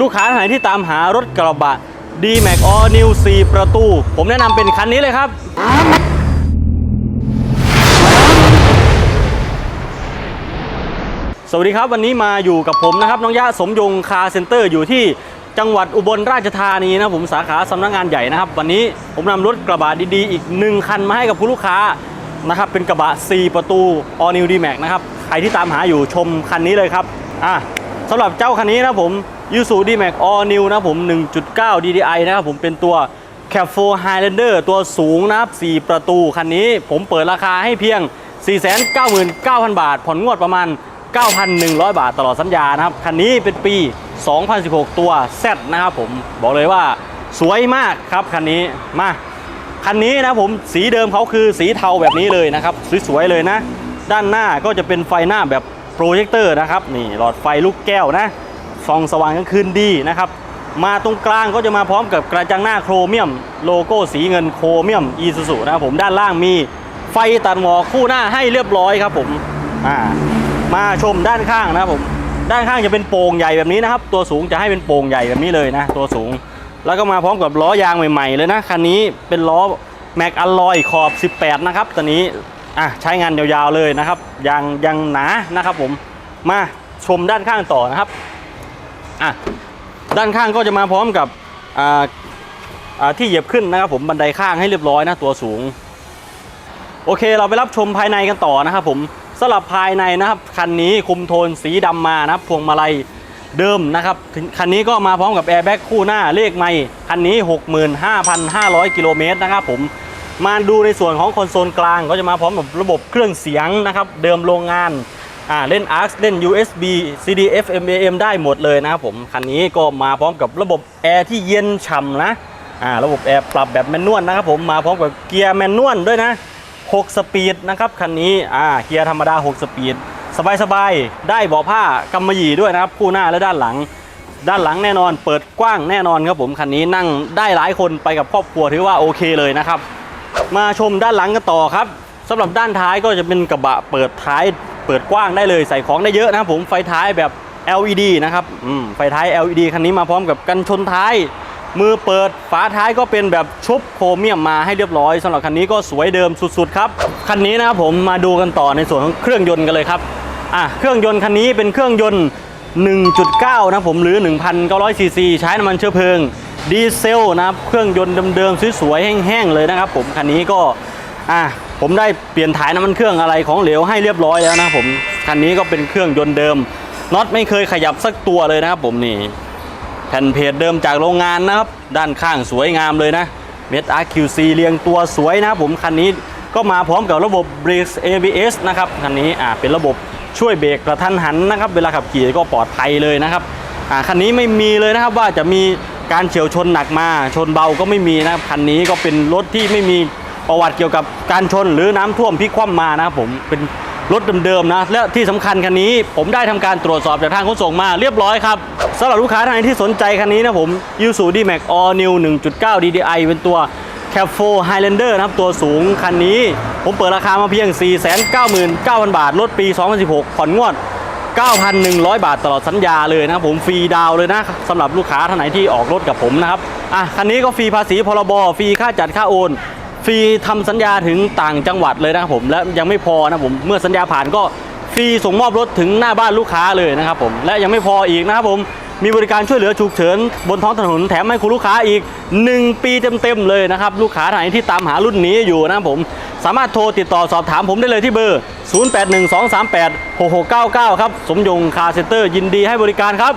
ลูกค้าท่านไหนที่ตามหารถกระบะ d m a x All New 4 ประตู ผมแนะนำเป็นคันนี้เลยครับ สวัสดีครับวันนี้มาอยู่กับผมนะครับ น้องยะสมยงคาร์เซ็นเตอร์อยู่ที่จังหวัดอุบลราชธานีนะผมสาขาสำนักงานใหญ่นะครับ วันนี้ผมนำรถกระบะดีๆ อีกหนึ่งคันมาให้กับคุณลูกค้านะครับเป็นกระบะ 4 ประตู All New D Max นะครับ ใครที่ตามหาอยู่ชมคันนี้เลยครับอะสำหรับเจ้าคันนี้นะผม y u s u D Max All New นะผม 1.9 DDI นะครับผมเป็นตัว c a p 4 Highlander ตัวสูงนะครับ 4 ประตูคันนี้ผมเปิดราคาให้เพียง 499,000 บาท ผ่อนงวดประมาณ 9,100 บาทตลอดสัญญานะครับ คันนี้เป็นปี 2016 ตัว Z นะครับผมบอกเลยว่าสวยมากครับคันนี้มาคันนี้นะผมสีเดิมเขาคือสีเทาแบบนี้เลยนะครับ สวยๆเลยนะ ด้านหน้าก็จะเป็นไฟหน้าแบบโปรเจคเตอร์นะครับ นี่หลอดไฟลูกแก้วนะ ส่องสว่างกลางคืนดีนะครับ มาตรงกลางก็จะมาพร้อมกับกระจังหน้าโครเมียม โลโก้สีเงินโครเมียมอีซูซูนะครับผมด้านล่างมีไฟตัดหมอกคู่หน้าให้เรียบร้อยครับผมอ่ามาชมด้านข้างนะครับผมด้านข้างจะเป็นโป่งใหญ่แบบนี้นะครับ ตัวสูงจะให้เป็นโป่งใหญ่แบบนี้เลยนะ ตัวสูง แล้วก็มาพร้อมกับล้อยางใหม่ๆเลยนะคันนี้เป็นล้อแม็กอลลอยขอบ 18 นะครับตัวนี้อะใช้งานยาวๆเลยนะครับยางยางหนานะครับผมมาชมด้านข้างต่อนะครับ อะด้านข้างก็จะมาพร้อมกับอ่าอ่าที่เหยียบขึ้นนะครับผมบันไดข้างให้เรียบร้อยนะตัวสูง โอเคเราไปรับชมภายในกันต่อนะครับผมสำหรับภายในนะครับคันนี้คุมโทนสีดำมานะครับพวงมาลัยเดิมนะครับคันนี้ก็มาพร้อมกับแอร์แบ็กคู่หน้าเลขไม่คันนี้ 65,500 กิโลเมตรนะครับผมมาดูในส่วนของคอนโซลกลางก็จะมาพร้อมกับระบบเครื่องเสียงนะครับ เดิมโรงงาน อ่าเล่น ARX เล่น USB CD FM AM ได้หมดเลยนะครับผม คันนี้ก็มาพร้อมกับระบบแอร์ที่เย็นฉ่ำนะอ่าระบบแอร์ปรับแบบแมนนวลนะครับผมมาพร้อมกับเกียร์แมนนวลด้วยนะ 6 สปีดนะครับคันนี้อ่าเกียร์ธรรมดา 6 สปีด สบายๆ ได้เบาะผ้ากำมะหยี่ด้วยนะครับ คู่หน้าและด้านหลัง ด้านหลังแน่นอน เปิดกว้างแน่นอนครับผมคันนี้นั่งได้หลายคนไปกับครอบครัวถือว่าโอเคเลยนะครับมาชมด้านหลังกันต่อครับสำหรับด้านท้ายก็จะเป็นกระบะเปิดท้าย เปิดกว้างได้เลยใส่ของได้เยอะนะครับผมไฟท้ายแบบ LED นะครับไฟท้าย LED คันนี้มาพร้อมกับกันชนท้าย มือเปิดฝาท้ายก็เป็นแบบชุบโครเมียมมาให้เรียบร้อยสำหรับคันนี้ก็สวยเดิมสุดๆครับคันนี้นะครับผมมาดูกันต่อในส่วนของเครื่องยนต์กันเลยครับอะเครื่องยนต์คันนี้เป็นเครื่องยนต์ 1.9 นะผมหรือ 1,900ซีซีใช้น้ำมันเชื้อเพลิงดีเซลนะครับเครื่องยนต์เดิมๆสวยๆแห้งๆเลยนะครับผมคันนี้ก็อะ ผมได้เปลี่ยนถ่ายน้ำมันเครื่องอะไรของเหลวให้เรียบร้อยแล้วนะผมคันนี้ก็เป็นเครื่องยนต์เดิมน็อตไม่เคยขยับสักตัวเลยนะครับผมนี่แผ่นเพจเดิมจากโรงงานนะครับ ด้านข้างสวยงามเลยนะเม็ด RQC เรียงตัวสวยนะครับผมคันนี้ก็มาพร้อมกับระบบ Brakes ABS นะครับคันนี้อ่าเป็นระบบช่วยเบรกกระทันหันนะครับ เวลาขับขี่ก็ปลอดภัยเลยนะครับอ่าคันนี้ไม่มีเลยนะครับว่าจะมีการเฉียวชนหนักมาชนเบาก็ไม่มีนะครับคันนี้ก็เป็นรถที่ไม่มี ประวัติเกี่ยวกับการชนหรือน้ำท่วมพลิกคว่ำมานะครับผมเป็นรถเดิมๆนะและที่สำคัญคันนี้ ผมได้ทำการตรวจสอบจากทางขนส่งมาเรียบร้อยครับสำหรับลูกค้าท่านไหนที่สนใจคันนี้นะผม y u s u d Max All New 1.9 DDI เป็นตัว c a p 4 Highlander นะครับตัวสูงคันนี้ ผมเปิดราคามาเพียง 499,000 บาทรถปี 2016 ผ่อนงวด 9,100 บาทตลอดสัญญาเลยนะครับผมฟรีดาวเลยนะสำหรับลูกค้าท่านไหนที่ออกรถกับผมนะครับอะคันนี้ก็ฟรีภาษีพรบฟรีค่าจัดค่าโอน ฟรีทำสัญญาถึงต่างจังหวัดเลยนะครับผมและยังไม่พอนะผมเมื่อสัญญาผ่านก็ฟรีส่งมอบรถถึงหน้าบ้านลูกค้าเลยนะครับผมและยังไม่พออีกนะครับผมมีบริการช่วยเหลือฉุกเฉินบนท้องถนนแถมให้คุณลูกค้าอีก 1 ปีเต็มๆเลยนะครับลูกค้าไหนที่ตามหารุ่นนี้อยู่นะครับผมสามารถโทรติดต่อสอบถามผมได้เลยที่เบอร์ 0812386699 ครับ สมยงคาเซ็นเตอร์ยินดีให้บริการครับ